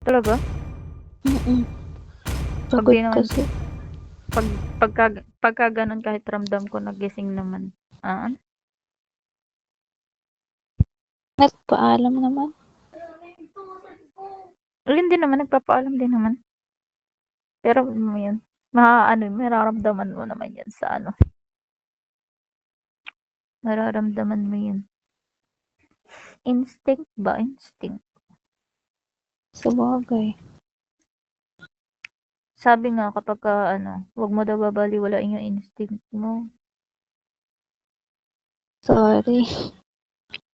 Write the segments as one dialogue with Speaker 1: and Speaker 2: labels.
Speaker 1: Talaga?
Speaker 2: Mm-mm.
Speaker 1: Pag
Speaker 2: Pagod
Speaker 1: di naman-
Speaker 2: kasi.
Speaker 1: Pag, pagka, pagka ganun kahit ramdam ko nagising naman. Ah?
Speaker 2: Nagpaalam naman.
Speaker 1: Alin din naman, nagpapaalam din naman. Pero mo yun, ma ano, mararamdaman mo naman yan sa ano. Mararamdaman mo yun. Instinct ba? Instinct.
Speaker 2: Sa bagay.
Speaker 1: Sabi nga kapag ka, ano, wag mo daw babaliwalain yung instinct mo.
Speaker 2: Sorry.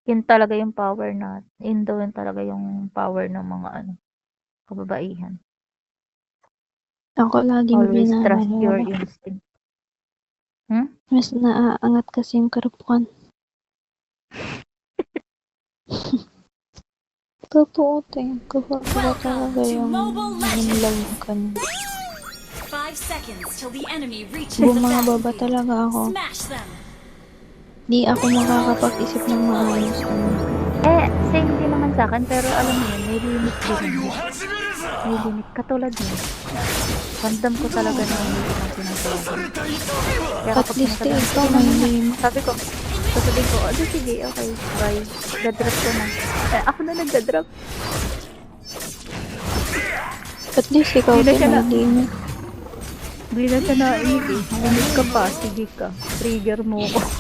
Speaker 1: Yun talaga yung power na, yun daw yun talaga yung power ng mga ano, kababaihan.
Speaker 2: Ako laging
Speaker 1: Always trust your instinct.
Speaker 2: Mas naaangat kasi yung karupukan. Totoo tayo. Kapag ba talaga yung in love ka na.
Speaker 3: Five seconds till the enemy reaches the
Speaker 2: Bumababa talaga ako. Di ako makakapag-isip ng maayos.
Speaker 1: Eh, same din naman sa akin, pero alam mo yun, may limit din. yun. May limit. Katulad mo. Ramdam ko talaga na hindi ko na sinasabi. Kaya
Speaker 2: At least ikaw may limit.
Speaker 1: sabi ko, sasabihin ko, oh, sige, okay, bye. Dadrop ko na. Eh, ako na nagdadrop.
Speaker 2: At least ikaw
Speaker 1: Hindi na
Speaker 2: din
Speaker 1: na-
Speaker 2: limit.
Speaker 1: Hindi na siya eh. Limit ka pa, sige ka. Trigger mo ko.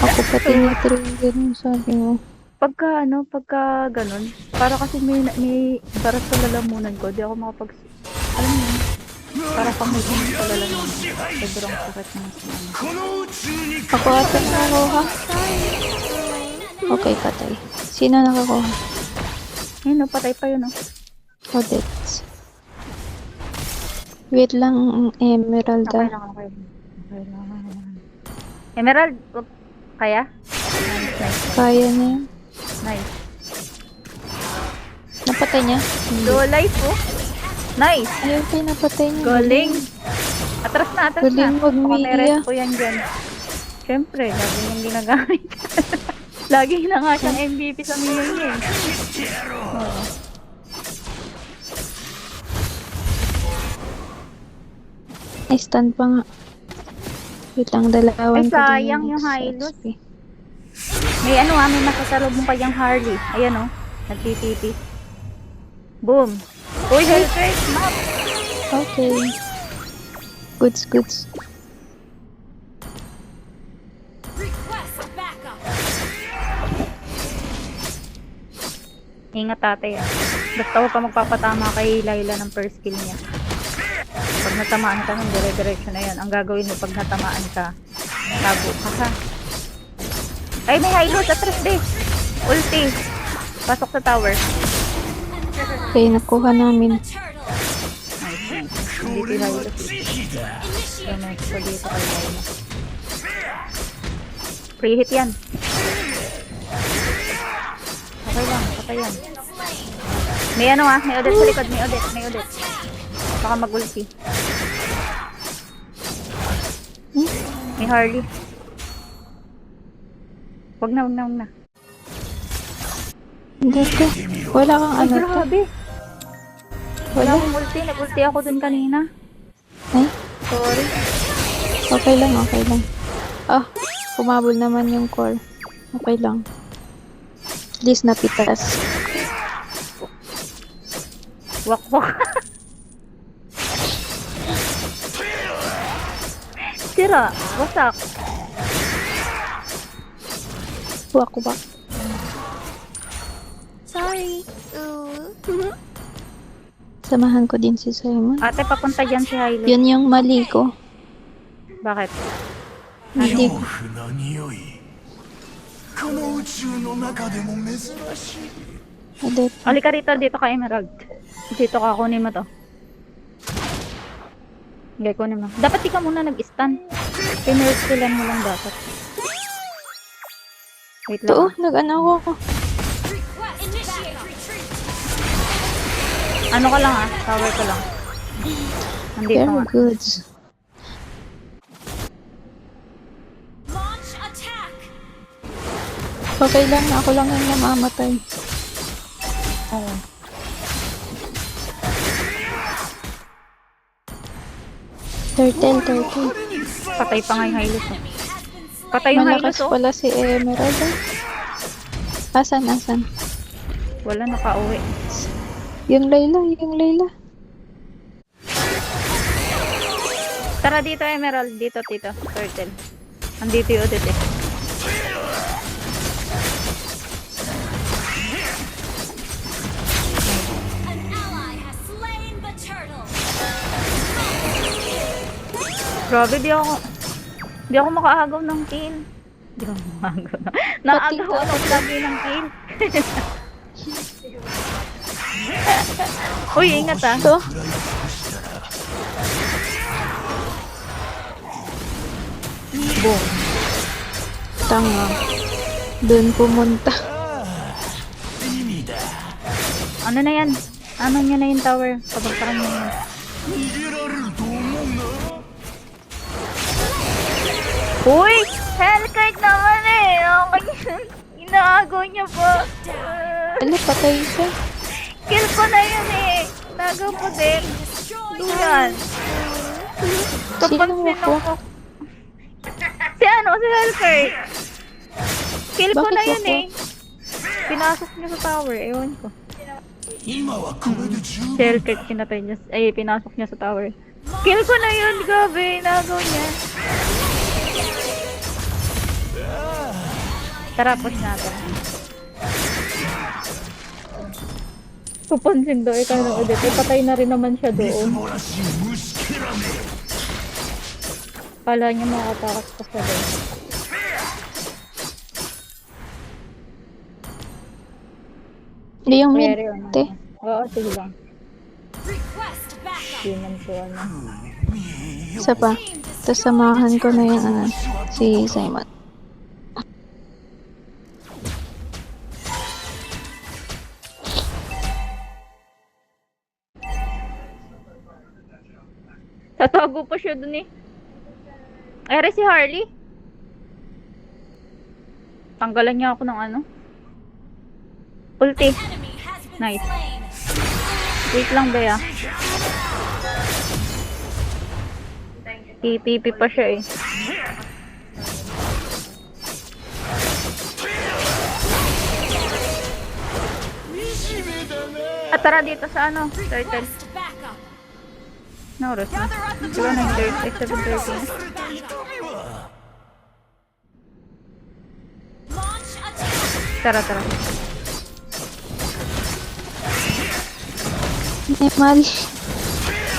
Speaker 2: Ako pati na-trigger yung sabi mo.
Speaker 1: pagka ano, pagka ganun, para kasi may, may baras sa lalamunan ko, di ako makapag, alam mo para pang may tingin sa lalamunan. Sobrang sakit na sa ano.
Speaker 2: Ako ata nakakuha. Okay, patay. Sino nakakuha?
Speaker 1: Ayun, no, patay pa yun, oh.
Speaker 2: Odets. Wait lang,
Speaker 1: Okay
Speaker 2: Emeralda.
Speaker 1: lang, okay lang. Okay lang, okay lang. Emerald, wag- kaya?
Speaker 2: Kaya na yun.
Speaker 1: nice.
Speaker 2: Napatay niya?
Speaker 1: Dual life, oh. Nice.
Speaker 2: Ayun, pinapatay niya.
Speaker 1: Galing. Atras na, atras
Speaker 2: Galing
Speaker 1: na. Pakameres ko yan dyan. Siyempre, lagi niyang ginagamit. lagi na nga siyang MVP sa Mia niya eh. Oo.
Speaker 2: Ay, stun pa nga. Wait lang, dalawan
Speaker 1: Ay, sayang yung Hylos.
Speaker 2: XP.
Speaker 1: May ano ah, may nakasalubong pa yung Harley. Ayan oh, nagtitipi. Boom. Uy, map.
Speaker 2: Okay. Goods, goods.
Speaker 3: Request backup.
Speaker 1: Ingat ate ah. Basta huwag ka magpapatama kay Layla ng first kill niya. Pag natamaan ka, ng dire-diretso na yan. Ang gagawin mo pag natamaan ka, tago ka ha. Ay, may hilo sa tres day. Ulti. Pasok sa tower.
Speaker 2: Okay, nakuha namin.
Speaker 3: A turtle.
Speaker 1: Nice, nice. Hindi si hilo. So, next ko dito kay Layla. Free hit yan. Okay lang, patay yan. May ano ah, may Odette sa likod, may Odette, may Odette. Baka mag-ulti. May Harley. Wag na, wag na, wag na.
Speaker 2: Hindi ko. Wala kang
Speaker 1: Ay,
Speaker 2: ano to.
Speaker 1: grabe. Wala
Speaker 2: Wala.
Speaker 1: akong ulti, nag-ulti ako dun kanina.
Speaker 2: Ay,
Speaker 1: Sorry.
Speaker 2: okay lang, okay lang. Ah, kumabol naman yung core. Okay lang. At least napitas.
Speaker 1: Wak, wak. Sira, wasak.
Speaker 2: Wak, wak.
Speaker 4: Sorry. Ooh.
Speaker 2: Samahan ko din si Simon.
Speaker 1: Ate, papunta dyan si Hilo.
Speaker 2: Yun yung mali ko.
Speaker 1: Bakit?
Speaker 2: Hindi ko.
Speaker 5: 恐怖な匂いこの宇宙の中でも珍しい
Speaker 2: Odette.
Speaker 1: Ali ka rito, dito ka Emerald. Dito ka, kunin mo to. Okay, kunin mo. Dapat di ka muna nag-stun. Pinurskilan mo lang dapat. Wait lang.
Speaker 2: Ito,
Speaker 1: ah.
Speaker 2: nag-ano ako.
Speaker 1: Ano ka lang ah, tower ka lang. Nandito
Speaker 2: Very
Speaker 1: nga.
Speaker 2: good.
Speaker 3: Launch attack.
Speaker 2: Okay lang, ako lang yung namamatay.
Speaker 1: Oo.
Speaker 2: Turtle, turtle.
Speaker 1: Patay pa nga yung Hylos. Oh. Patay yung Hylos,
Speaker 2: Malakas
Speaker 1: oh.
Speaker 2: pala si Emerald. ah. Asan, asan?
Speaker 1: Wala, nakauwi.
Speaker 2: Yung Layla, yung Layla.
Speaker 1: Tara dito, Emerald. Dito, tito. Turtle. Andito yung Odette, eh. Grabe, di ako... Di ako makaagaw ng kill. Di ako makaagaw ng... Naagaw ako lagi ng kill. Uy, ingat ah.
Speaker 2: So?
Speaker 1: Boom.
Speaker 2: Tanga. Doon pumunta.
Speaker 1: Ano na yan? Ano nyo na yung tower?
Speaker 5: Pabagtakan nyo na.
Speaker 1: Uy! Hellkite naman eh! Oh, Inaago niya po!
Speaker 2: Ano, patay siya?
Speaker 1: kill ko na yun eh. Nagaw po din. Duyan. Papansin
Speaker 2: wako?
Speaker 1: ako. Si ano? Si Hellkite. Kill ko
Speaker 2: Bakit
Speaker 1: na yun
Speaker 2: wako?
Speaker 1: eh. Pinasok niya sa tower. Ewan ko.
Speaker 5: 今はこれで十
Speaker 1: Si
Speaker 5: 分
Speaker 1: Hellkite pinatay niya. Ay, pinasok niya sa tower. Kill ko na yun. Grabe. Nagaw niya. Tara, push natin. Papansin daw, ikaw ng Odette. Eh, patay na rin naman siya doon. Kala niya makatakas pa siya doon.
Speaker 2: Hindi yung mid,
Speaker 1: te. Eh.
Speaker 2: Ano.
Speaker 1: Oo, sige lang. Hindi man sure na. Ano.
Speaker 2: Isa pa. Tapos samahan ko na yung ano, si Simon.
Speaker 1: Tatago pa siya doon eh. Ere si Harley. Tanggalan niya ako ng ano. Ulti. Nice. Wait lang, Bea. TTP pa siya eh. At tara dito sa ano, turtle. No, oras na. Diba na yung turtle? Except 13.
Speaker 3: Launch attack.
Speaker 1: Tara, tara.
Speaker 2: Nemal.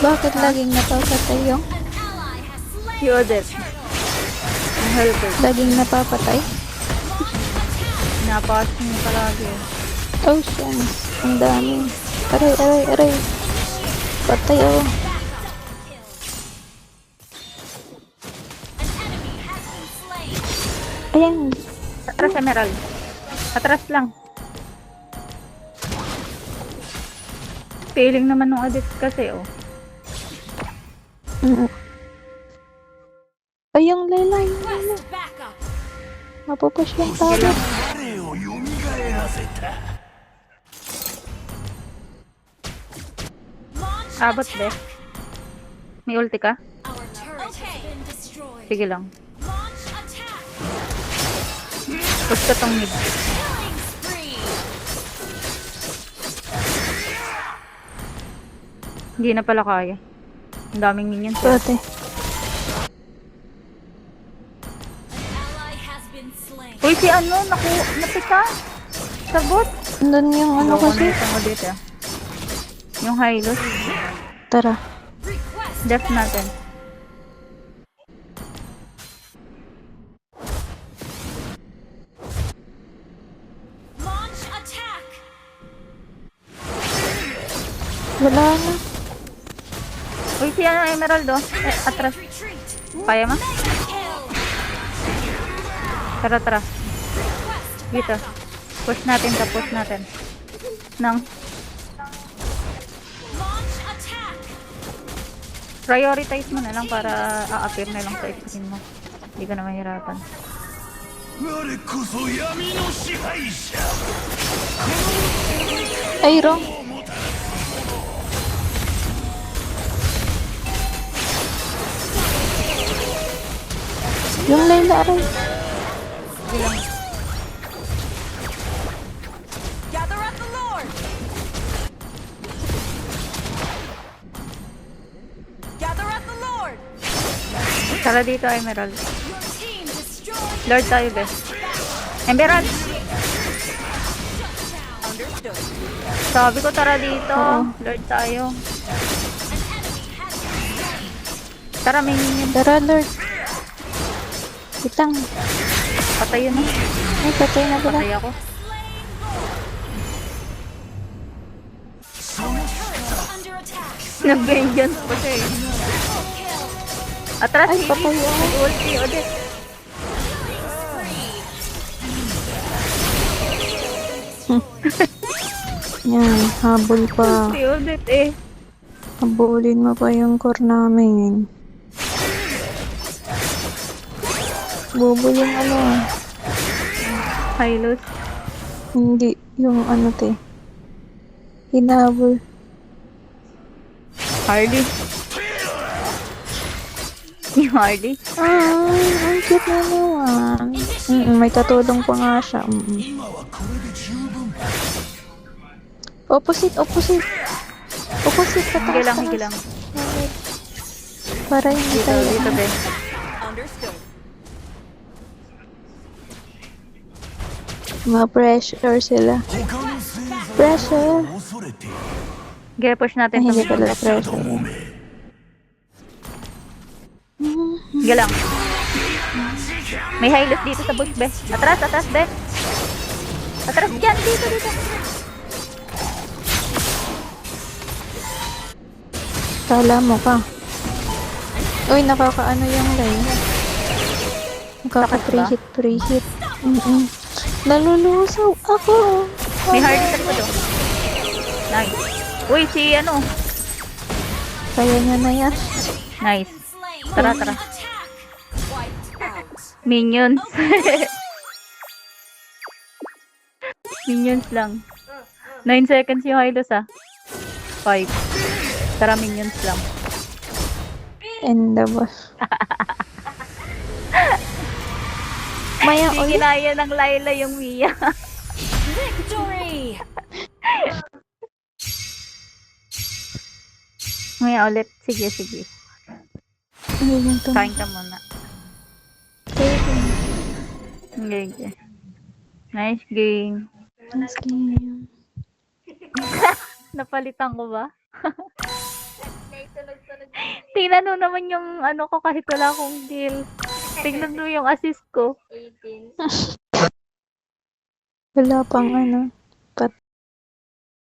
Speaker 2: Bakit laging napapatay yung?
Speaker 1: Si Odette. Ang helper.
Speaker 2: Laging napapatay?
Speaker 1: Pinapakas niya palagi eh.
Speaker 2: Oh. Ang dami. Aray, aray, aray. Patay oh.
Speaker 1: Emerald. Atras lang. Failing naman nung addict kasi, oh.
Speaker 2: Ay, yung Layla, yung Layla. Mapupush yung
Speaker 3: tarot.
Speaker 1: Abot, be. May ulti ka? Sige lang. Push ka tong mid. Hindi na pala kaya. Ang daming minions.
Speaker 2: Pwede.
Speaker 1: Uy, si ano, naku, napika. Sabot.
Speaker 2: Nandun yung ano kasi.
Speaker 1: itong Odette ah. Yung Hylos.
Speaker 2: Tara.
Speaker 1: Def natin.
Speaker 2: Wala na.
Speaker 1: Uy, si ano, Emerald oh. Eh, atras.
Speaker 3: Retreat.
Speaker 1: Kaya ma?
Speaker 3: Mega kill.
Speaker 1: Tara, tara.
Speaker 3: Request
Speaker 1: Dito. Push natin ka, push natin. Nang
Speaker 3: launch attack.
Speaker 1: prioritize mo na lang para a-appear na lang sa screen mo. Hindi ka na mahirapan.
Speaker 5: 我こそ闇の支配者
Speaker 2: Ay, wrong.
Speaker 3: Up the Lord!
Speaker 1: Tara dito, Emerald. Lord tayo, best. Emerald! Sabi ko, tara dito. Lord tayo. Tara, may minion.
Speaker 2: Tara, Lord. Itang.
Speaker 1: Patay yun. ah.
Speaker 2: Ay, patay na pala.
Speaker 1: Patay ako. Nag-vengeance pa siya eh. Atras,
Speaker 2: Ay, patay ako.
Speaker 1: Ulti, ulit.
Speaker 2: Yan, habol pa.
Speaker 1: Ulti, ulit eh.
Speaker 2: Habulin mo pa yung core namin. Bobo yung ano
Speaker 1: ah. Pilot?
Speaker 2: Hindi, yung ano te. Hinabol.
Speaker 1: Harley? Si Harley?
Speaker 2: Ay, ang cute na ah. naman. Mm -mm, may tatulong pa nga siya.
Speaker 5: Mm -mm.
Speaker 2: Opposite, opposite. Opposite, pataas.
Speaker 1: Hige lang, hige lang.
Speaker 2: Para hindi tayo.
Speaker 1: Dito,
Speaker 2: ano.
Speaker 1: dito, be.
Speaker 3: Understood.
Speaker 2: Ma-pressure sila. Pressure!
Speaker 1: Gaya push natin
Speaker 2: Ay, hindi pala pressure.
Speaker 1: Sige lang. May highlight dito sa bush, be. Atras, atras, be. Atras dyan, dito, dito.
Speaker 2: Tala mo ka. Uy, nakakaano yung line. Nakaka 3 hit, 3 hit. Mm -mm. Nalulusaw ako.
Speaker 1: May Hardy sa likod, oh. Nice. Uy, si ano.
Speaker 2: Kaya niya na yan.
Speaker 1: Nice. Tara, tara. Minions. minions lang. 9 seconds yung Hylos, ah. 5. Tara, minions lang.
Speaker 2: And the boss. Maya,
Speaker 1: Hindi
Speaker 2: uy.
Speaker 1: kinaya ng Layla yung Mia.
Speaker 3: Victory!
Speaker 1: Maya ulit. Sige, sige.
Speaker 2: Ay, yung to.
Speaker 1: Kain ka muna. Okay, okay. Nice game.
Speaker 2: Nice game.
Speaker 1: Napalitan ko ba? Tingnan mo naman yung ano ko kahit wala akong deal. Tingnan mo yung assist ko.
Speaker 2: Wala pang ano.